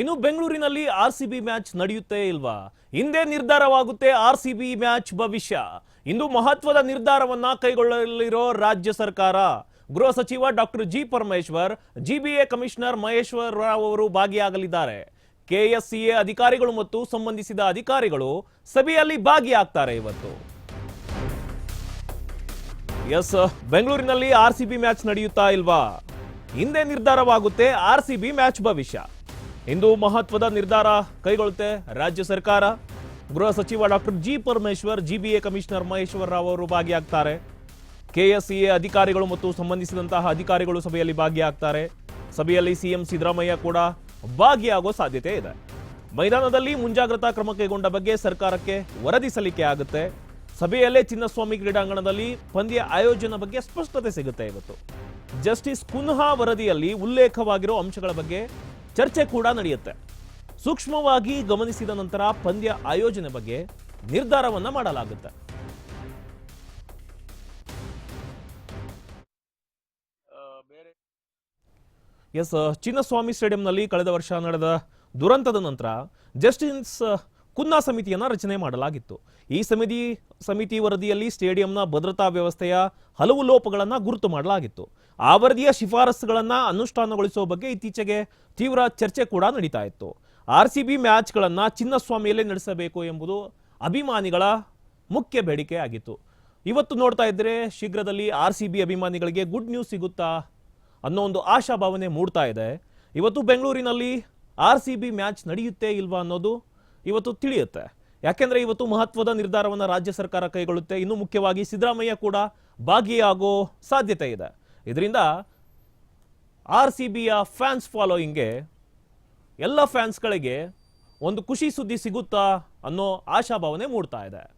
ಇನ್ನು ಬೆಂಗಳೂರಿನಲ್ಲಿ R C B match ನಡೆಯುತ್ತೆ ಇಲ್ವಾ? ಹಿಂದೆ ನಿರ್ಧಾರವಾಗುತ್ತೆ ಆರ್ ಸಿ ಬಿ ಮ್ಯಾಚ್ ಭವಿಷ್ಯ. ಇಂದು ಮಹತ್ವದ ನಿರ್ಧಾರವನ್ನ ಕೈಗೊಳ್ಳಲಿರೋ ರಾಜ್ಯ ಸರ್ಕಾರ. ಗೃಹ ಸಚಿವ doctor G Parameshwar, GBA commissioner Maheshwar Rao ಅವರು ಭಾಗಿಯಾಗಲಿದ್ದಾರೆ. ಕೆಎಸ್ಸಿಎ ಅಧಿಕಾರಿಗಳು ಮತ್ತು ಸಂಬಂಧಿಸಿದ ಅಧಿಕಾರಿಗಳು ಸಭೆಯಲ್ಲಿ ಭಾಗಿಯಾಗ್ತಾರೆ ಇವತ್ತು. ಎಸ್, ಬೆಂಗಳೂರಿನಲ್ಲಿ ಆರ್ ಸಿ ಬಿ ಮ್ಯಾಚ್ ನಡೆಯುತ್ತಾ ಇಲ್ವಾ? ಹಿಂದೆ ನಿರ್ಧಾರವಾಗುತ್ತೆ ಆರ್ ಸಿ ಬಿ ಮ್ಯಾಚ್ ಭವಿಷ್ಯ. ಇಂದು ಮಹತ್ವದ ನಿರ್ಧಾರ ಕೈಗೊಳ್ಳುತ್ತೆ ರಾಜ್ಯ ಸರ್ಕಾರ. ಗೃಹ ಸಚಿವ doctor G Parameshwar, GBA commissioner Maheshwar Rao ಅವರು ಭಾಗಿಯಾಗ್ತಾರೆ. ಕೆಎಸ್ಸಿಎ ಅಧಿಕಾರಿಗಳು ಮತ್ತು ಸಂಬಂಧಿಸಿದಂತಹ ಅಧಿಕಾರಿಗಳು ಸಭೆಯಲ್ಲಿ ಭಾಗಿಯಾಗ್ತಾರೆ. ಸಭೆಯಲ್ಲಿ ಸಿಎಂ ಸಿದ್ದರಾಮಯ್ಯ ಕೂಡ ಭಾಗಿಯಾಗೋ ಸಾಧ್ಯತೆ ಇದೆ. ಮೈದಾನದಲ್ಲಿ ಮುಂಜಾಗ್ರತಾ ಕ್ರಮ ಕೈಗೊಂಡ ಬಗ್ಗೆ ಸರ್ಕಾರಕ್ಕೆ ವರದಿ ಸಲ್ಲಿಕೆ ಆಗುತ್ತೆ. ಸಭೆಯಲ್ಲೇ ಚಿನ್ನಸ್ವಾಮಿ ಕ್ರೀಡಾಂಗಣದಲ್ಲಿ ಪಂದ್ಯ ಆಯೋಜನೆ ಬಗ್ಗೆ ಸ್ಪಷ್ಟತೆ ಸಿಗುತ್ತೆ ಇವತ್ತು. ಜಸ್ಟಿಸ್ ಕುನ್ಹಾ ವರದಿಯಲ್ಲಿ ಉಲ್ಲೇಖವಾಗಿರೋ ಅಂಶಗಳ ಬಗ್ಗೆ ಚರ್ಚೆ ಕೂಡ ನಡೆಯುತ್ತೆ. ಸೂಕ್ಷ್ಮವಾಗಿ ಗಮನಿಸಿದ ನಂತರ ಪಂದ್ಯ ಆಯೋಜನೆ ಬಗ್ಗೆ ನಿರ್ಧಾರವನ್ನ ಮಾಡಲಾಗುತ್ತೆ. ಎಸ್ ಚಿನ್ನಸ್ವಾಮಿ ಸ್ಟೇಡಿಯಂನಲ್ಲಿ ಕಳೆದ ವರ್ಷ ನಡೆದ ದುರಂತದ ನಂತರ ಜಸ್ಟಿಸ್ ಕುನ್ನಾ ಸಮಿತಿಯನ್ನ ರಚನೆ ಮಾಡಲಾಗಿತ್ತು. ಈ ಸಮಿತಿ ಸಮಿತಿ ವರದಿಯಲ್ಲಿ ಸ್ಟೇಡಿಯಂನ ಭದ್ರತಾ ವ್ಯವಸ್ಥೆಯ ಹಲವು ಲೋಪಗಳನ್ನು ಗುರುತು ಮಾಡಲಾಗಿತ್ತು. ಆ ವರದಿಯ ಶಿಫಾರಸುಗಳನ್ನ ಅನುಷ್ಠಾನಗೊಳಿಸುವ ಬಗ್ಗೆ ಇತ್ತೀಚೆಗೆ ತೀವ್ರ ಚರ್ಚೆ ಕೂಡ ನಡೀತಾ ಇತ್ತು. ಆರ್ ಸಿ ಬಿ ಮ್ಯಾಚ್ಗಳನ್ನು ಚಿನ್ನಸ್ವಾಮಿಯಲ್ಲೇ ನಡೆಸಬೇಕು ಎಂಬುದು ಅಭಿಮಾನಿಗಳ ಮುಖ್ಯ ಬೇಡಿಕೆ ಆಗಿತ್ತು. ಇವತ್ತು ನೋಡ್ತಾ ಇದ್ದರೆ ಶೀಘ್ರದಲ್ಲಿ ಆರ್ ಸಿ ಬಿ ಅಭಿಮಾನಿಗಳಿಗೆ ಗುಡ್ ನ್ಯೂಸ್ ಸಿಗುತ್ತಾ ಅನ್ನೋ ಒಂದು ಆಶಾಭಾವನೆ ಮೂಡ್ತಾ ಇದೆ. ಇವತ್ತು ಬೆಂಗಳೂರಿನಲ್ಲಿ ಆರ್ ಸಿ ಬಿ ಮ್ಯಾಚ್ ನಡೆಯುತ್ತೆ ಇಲ್ವಾ ಅನ್ನೋದು ಇವತ್ತು ತಿಳಿಯುತ್ತೆ. ಯಾಕೆಂದ್ರೆ ಇವತ್ತು ಮಹತ್ವದ ನಿರ್ಧಾರವನ್ನು ರಾಜ್ಯ ಸರ್ಕಾರ ಕೈಗೊಳ್ಳುತ್ತೆ. ಇನ್ನು ಮುಖ್ಯವಾಗಿ ಸಿದ್ದರಾಮಯ್ಯ ಕೂಡ ಭಾಗಿಯಾಗೋ ಸಾಧ್ಯತೆ ಇದೆ. ಇದರಿಂದ ಆರ್ ಸಿ ಬಿಯ ಫ್ಯಾನ್ಸ್ ಫಾಲೋಯಿಂಗ್ಗೆ ಎಲ್ಲ ಫ್ಯಾನ್ಸ್ಗಳಿಗೆ ಒಂದು ಖುಷಿ ಸುದ್ದಿ ಸಿಗುತ್ತಾ ಅನ್ನೋ ಆಶಾಭಾವನೆ ಮೂಡ್ತಾ ಇದೆ.